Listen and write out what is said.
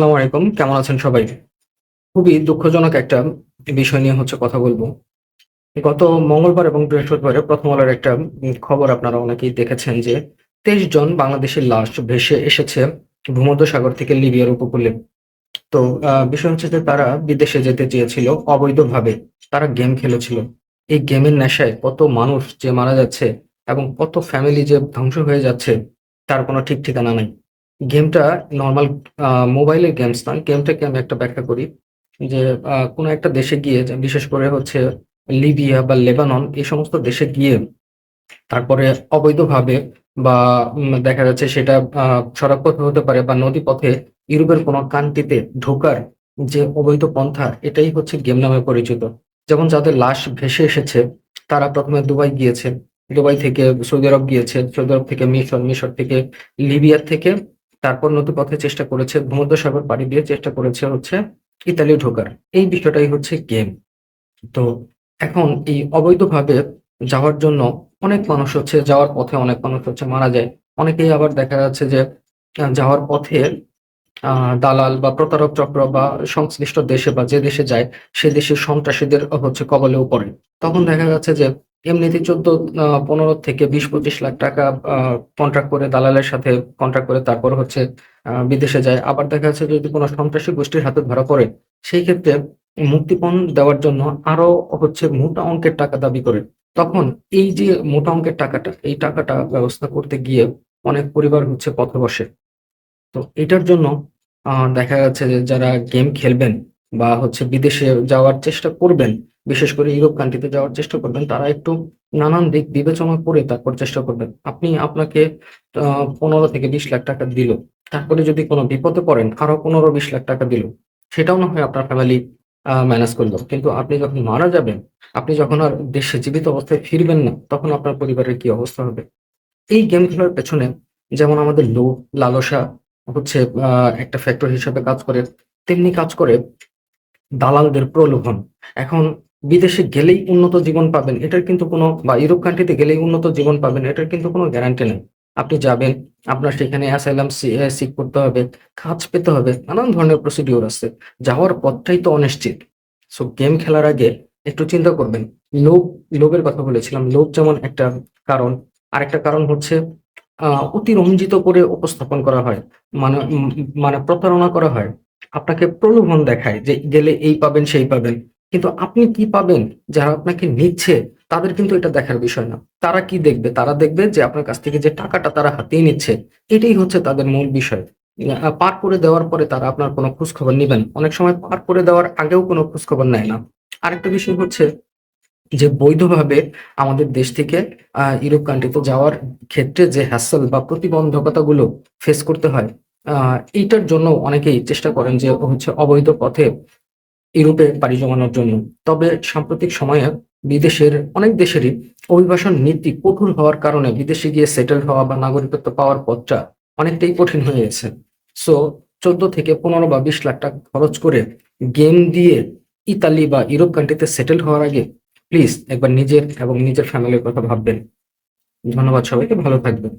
আসসালামু আলাইকুম। কেমন আছেন সবাই? খুবই দুঃখজনক একটা বিষয় নিয়ে হচ্ছে কথা বলব। গত মঙ্গলবার এবং বৃহস্পতিবারে প্রথম আলোর একটা খবর আপনারা অনেকেই দেখেছেন যে, তেইশ জন বাংলাদেশের লাশ ভেসে এসেছে ভূমধ্যসাগর থেকে লিবিয়ার উপকূলে। তো বিষয় হচ্ছে যে তারা বিদেশে যেতে চেয়েছিল অবৈধভাবে। তারা গেম খেলেছিল। এই গেমের নেশায় কত মানুষ যে মারা যাচ্ছে এবং কত ফ্যামিলি যে ধ্বংস হয়ে যাচ্ছে, তার কোনো ঠিক ঠিকানা নাই। গেমটা নর্মাল মোবাইলের গেমস না গেমটাকে আমি একটা ব্যাখ্যা করি যে কোনো একটা দেশে গিয়ে বিশেষ করে হচ্ছে লিবিয়া বা লেবানন, এই সমস্ত দেশে গিয়ে তারপরে অবৈধভাবে বা দেখা যাচ্ছে সেটা সড়ক পথে হতে পারে বা নদী পথে ইউরোপের কোনো কান্ট্রিতে ঢোকার যে অবৈধ পন্থা, এটাই হচ্ছে গেম নামে পরিচিত। যেমন যাদের লাশ ভেসে এসেছে, তারা প্রথমে দুবাই গিয়েছে। দুবাই থেকে সৌদি আরব গিয়েছে, সৌদি আরব থেকে মিশর মিশর থেকে লিবিয়ার থেকে তারপর নতুন পথে চেষ্টা করেছে, ভূমধ্যসাগর পাড়ি দিয়ে চেষ্টা করেছে হচ্ছে ইতালি ঢোকার। এই বিষয়টাই হচ্ছে গেম। তো এখন এই অবৈধভাবে যাওয়ার জন্য অনেক মানুষ হচ্ছে যাওয়ার পথে অনেক মানুষ হচ্ছে মারা যায়। অনেকেই আবার দেখা যাচ্ছে যে যাওয়ার পথে দালাল বা প্রতারক চক্র বা সংশ্লিষ্ট দেশে বা যে দেশে যায়, সে দেশের সন্ত্রাসীদের হচ্ছে কবলেও পড়ে। তখন দেখা যাচ্ছে যে এমনিতে চোদ্দ পনেরো থেকে বিশ, পঁচিশ লাখ টাকা কন্ট্রাক্ট করে দালালের সাথে কন্ট্রাক্ট করে তারপর হচ্ছে বিদেশে যায়। আবার দেখা যাচ্ছে যদি কোনো সন্ত্রাসী গোষ্ঠীর হাতে ধরা পড়ে, সেই ক্ষেত্রে মুক্তিপণ দেওয়ার জন্য আরও হচ্ছে মোটা অঙ্কের টাকা দাবি করে। তখন এই যে মোটা অঙ্কের টাকাটা, এই টাকাটা ব্যবস্থা করতে গিয়ে অনেক পরিবার হচ্ছে পথে বসে। তো এটার জন্য দেখা যাচ্ছে যে যারা গেম খেলবেন বা হচ্ছে বিদেশে যাওয়ার চেষ্টা করবেন বিশেষ করে ইউরোপ কান্ট্রিতে যাওয়ার চেষ্টা করবেন, তারা একটু নানান দিক বিবেচনা করে তারপর চেষ্টা করবেন। আপনি আপনাকে পনেরো থেকে বিশ লাখ টাকা দিল, তারপরে যদি কোনো বিপদে পড়েন, আরও পনেরো বিশ লাখ টাকা দিল, সেটাও না হয় আপনার ফ্যামিলি ম্যানেজ করল কিন্তু আপনি যখন মারা যাবেন, আপনি যখন আর দেশে জীবিত অবস্থায় ফিরবেন না, তখন আপনার পরিবারের কি অবস্থা হবে? এই গেম খেলার পেছনে যেমন আমাদের লোভ লালসা হচ্ছে একটা ফ্যাক্টর হিসেবে কাজ করে, তেমনি কাজ করে দালালদের প্রলোভন। এখন বিদেশে গেলেই উন্নত জীবন পাবেন, এটার কিন্তু কোনো, বা ইউরোপ কান্ট্রিতে গেলেই উন্নত জীবন পাবেন, এটার কিন্তু কোনো গ্যারান্টি নেই। আপনি যাবেন, আপনার সেখানে অ্যাসাইলাম সিক করতে হবে, কাজ পেতে হবে, নানান ধরনের প্রসিডিওর আছে, যাওয়ার পথটাই তো অনিশ্চিত। সো গেম খেলার আগে একটু চিন্তা করবেন, লোভ, লোভের কথা বলেছিলাম, লোভ যেমন একটা কারণ, আরেকটা কারণ হচ্ছে অতিরঞ্জিত করে উপস্থাপন করা হয় মানে মানে প্রতারণা করা হয়, আপনাকে প্রলোভন দেখায় যে গেলে এই পাবেন, সেই পাবেন। কিন্তু আপনি কি পাবেন? যারা আপনাকে নিচ্ছে তাদের কিন্তু এটা দেখার বিষয় না। তারা কি দেখবে? তারা দেখবে যে আপনার কাছ থেকে যে টাকাটা তারা হাতিয়ে নিচ্ছে এটাই হচ্ছে তাদের মূল বিষয়। পার করে দেওয়ার পরে তারা আপনার কোনো খোঁজ খবর নেবেন অনেক সময় পার করে দেওয়ার আগেও কোনো খোঁজ খবর নেয় না। আরেকটা বিষয় হচ্ছে যে বৈধভাবে আমাদের দেশ থেকে আহ, ইউরোপ কান্ট্রিতে যাওয়ার ক্ষেত্রে যে হ্যাসেল বা প্রতিবন্ধকতাগুলো ফেস করতে হয় আহ, এইটার জন্য অনেকেই চেষ্টা করেন যে হচ্ছে অবৈধ পথে ইউরোপে পাড়ি জমানোর জন্য। তবে সাম্প্রতিক সময়ে বিদেশের অনেক দেশেরই অভিবাসন নীতি কঠোর হওয়ার কারণে বিদেশে গিয়ে সেটেল হওয়া বা নাগরিকত্ব পাওয়ার পথটা অনেকটাই কঠিন হয়ে গেছে। সো চোদ্দ থেকে পনেরো বা বিশ লাখ টাকা খরচ করে গেম দিয়ে ইতালি বা ইউরোপ কান্ট্রিতে সেটেল হওয়ার আগে প্লিজ একবার নিজের এবং নিজের ফ্যামিলির কথা ভাববেন। ধন্যবাদ সবাইকে, ভালো থাকবেন।